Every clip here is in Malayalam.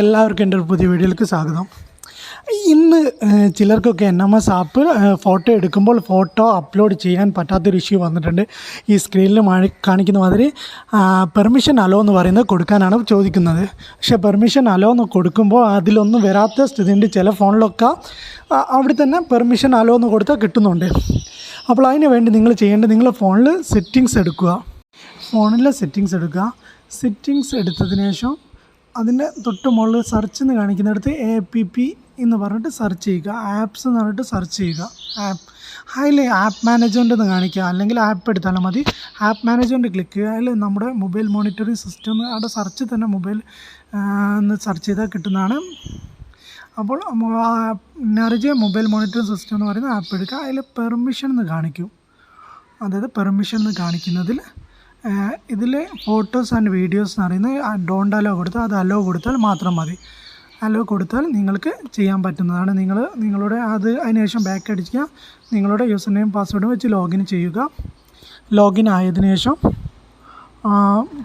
എല്ലാവർക്കും എന്റെ ഒരു പുതിയ വീഡിയോയിലേക്ക് സ്വാഗതം. ഇന്ന് ചിലർക്കൊക്കെ N M S app photo എടുക്കുമ്പോൾ ഫോട്ടോ അപ്ലോഡ് ചെയ്യാൻ പറ്റാത്തൊരു ഇഷ്യൂ വന്നിട്ടുണ്ട്. ഈ സ്ക്രീനിൽ കാണിക്കുന്ന മാതിരി പെർമിഷൻ അലോ എന്ന് പറയുന്നത് കൊടുക്കാനാണ് ചോദിക്കുന്നത്. പക്ഷേ പെർമിഷൻ അലോ എന്ന് കൊടുക്കുമ്പോൾ അതിലൊന്നും വരാത്ത സ്ഥിതിയുണ്ട്. ചില ഫോണിലൊക്കെ അവിടെ തന്നെ പെർമിഷൻ അലോ എന്ന് കൊടുത്താൽ കിട്ടുന്നുണ്ട്. അപ്പോൾ അതിന് വേണ്ടി നിങ്ങൾ ചെയ്യേണ്ടത് നിങ്ങൾ ഫോണിൽ സെറ്റിങ്സ് എടുക്കുക. ഫോണിലെ സെറ്റിങ്സ് എടുക്കുക. സെറ്റിങ്സ് എടുത്തതിന് ശേഷം അതിന്റെ തൊട്ട് മുകളിൽ സെർച്ച് എന്ന് കാണിക്കുന്നിടത്ത് എ പി പി എന്ന് പറഞ്ഞിട്ട് സെർച്ച് ചെയ്യുക. ആപ്സ് എന്ന് പറഞ്ഞിട്ട് സെർച്ച് ചെയ്യുക. ആപ്പ് അതിൽ ആപ്പ് മാനേജ്മെന്റ് എന്ന് കാണിക്കുക. അല്ലെങ്കിൽ ആപ്പ് എടുത്താലും മതി. ആപ്പ് മാനേജ്മെന്റ് ക്ലിക്ക് ചെയ്യുക. അതിൽ നമ്മുടെ മൊബൈൽ മോണിറ്ററിംഗ് സിസ്റ്റം അവിടെ സെർച്ച് തന്നെ മൊബൈൽ എന്ന് സെർച്ച് ചെയ്താൽ കിട്ടുന്നതാണ്. അപ്പോൾ നെറജ് മൊബൈൽ മോണിറ്ററിംഗ് സിസ്റ്റം എന്ന് പറയുന്ന ആപ്പ് എടുക്കുക. അതിൽ പെർമിഷൻ എന്ന് കാണിക്കും. അതായത് പെർമിഷൻ എന്ന് കാണിക്കുന്നതിൽ ഇതിൽ ഫോട്ടോസ് ആൻഡ് വീഡിയോസ് എന്ന് പറയുന്നത് ഡോണ്ട് അലോ കൊടുത്താൽ അത് അലോ കൊടുത്താൽ മാത്രം മതി. അലോ കൊടുത്താൽ നിങ്ങൾക്ക് ചെയ്യാൻ പറ്റുന്നതാണ്. നിങ്ങൾ നിങ്ങളുടെ അത് അതിനുശേഷം ബാക്ക് അടിക്കുക. നിങ്ങളുടെ യൂസർ നെയിം പാസ്വേഡും വെച്ച് ലോഗിൻ ചെയ്യുക. ലോഗിൻ ആയതിനു ശേഷം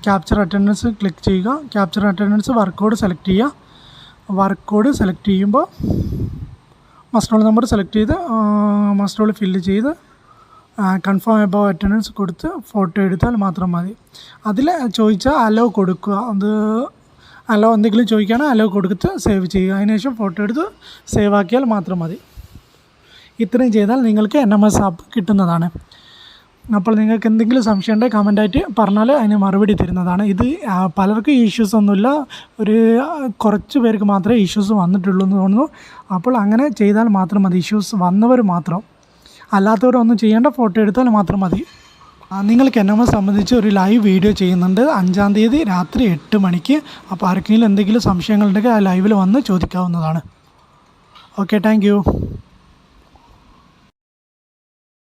ക്യാപ്ചർ അറ്റൻഡൻസ് ക്ലിക്ക് ചെയ്യുക. Capture attendance work code select ചെയ്യുക. വർക്ക് കോഡ് സെലക്ട് ചെയ്യുമ്പോൾ മസ്റ്റോൾ നമ്പർ സെലക്ട് ചെയ്ത് മസ്റ്റോൾ ഫില്ല് ചെയ്ത് കൺഫേം എബോ അറ്റൻഡൻസ് കൊടുത്ത് ഫോട്ടോ എടുത്താൽ മാത്രം മതി. അതിൽ ചോദിച്ചാൽ അലോ കൊടുക്കുക. അത് അലോ എന്തെങ്കിലും ചോദിക്കുകയാണെങ്കിൽ അലോ കൊടുത്ത് സേവ് ചെയ്യുക. അതിനുശേഷം ഫോട്ടോ എടുത്ത് സേവ് ആക്കിയാൽ മാത്രം മതി. ഇത്രയും ചെയ്താൽ നിങ്ങൾക്ക് എൻ എം എസ് ആപ്പ് കിട്ടുന്നതാണ്. അപ്പോൾ നിങ്ങൾക്ക് എന്തെങ്കിലും സംശയം ഉണ്ടെങ്കിൽ കമന്റായിട്ട് പറഞ്ഞാൽ അതിന് മറുപടി തരുന്നതാണ്. ഇത് പലർക്കും ഇഷ്യൂസ് ഒന്നുമില്ല. ഒരു കുറച്ച് പേർക്ക് മാത്രമേ ഇഷ്യൂസ് വന്നിട്ടുള്ളൂ എന്ന് തോന്നുന്നു. അപ്പോൾ അങ്ങനെ ചെയ്താൽ മാത്രം മതി. ഇഷ്യൂസ് വന്നവർ മാത്രം. അല്ലാത്തവരൊന്നും ചെയ്യേണ്ട ഫോട്ടോ എടുത്താൽ മാത്രം മതി. നിങ്ങൾക്ക് എന്നെ സംബന്ധിച്ച് ഒരു ലൈവ് വീഡിയോ ചെയ്യുന്നുണ്ട്. അഞ്ചാം തീയതി രാത്രി എട്ട് മണിക്ക്. അപ്പോൾ ആർക്കെങ്കിലും എന്തെങ്കിലും സംശയങ്ങളുണ്ടെങ്കിൽ ആ ലൈവിൽ വന്ന് ചോദിക്കാവുന്നതാണ്. Okay thank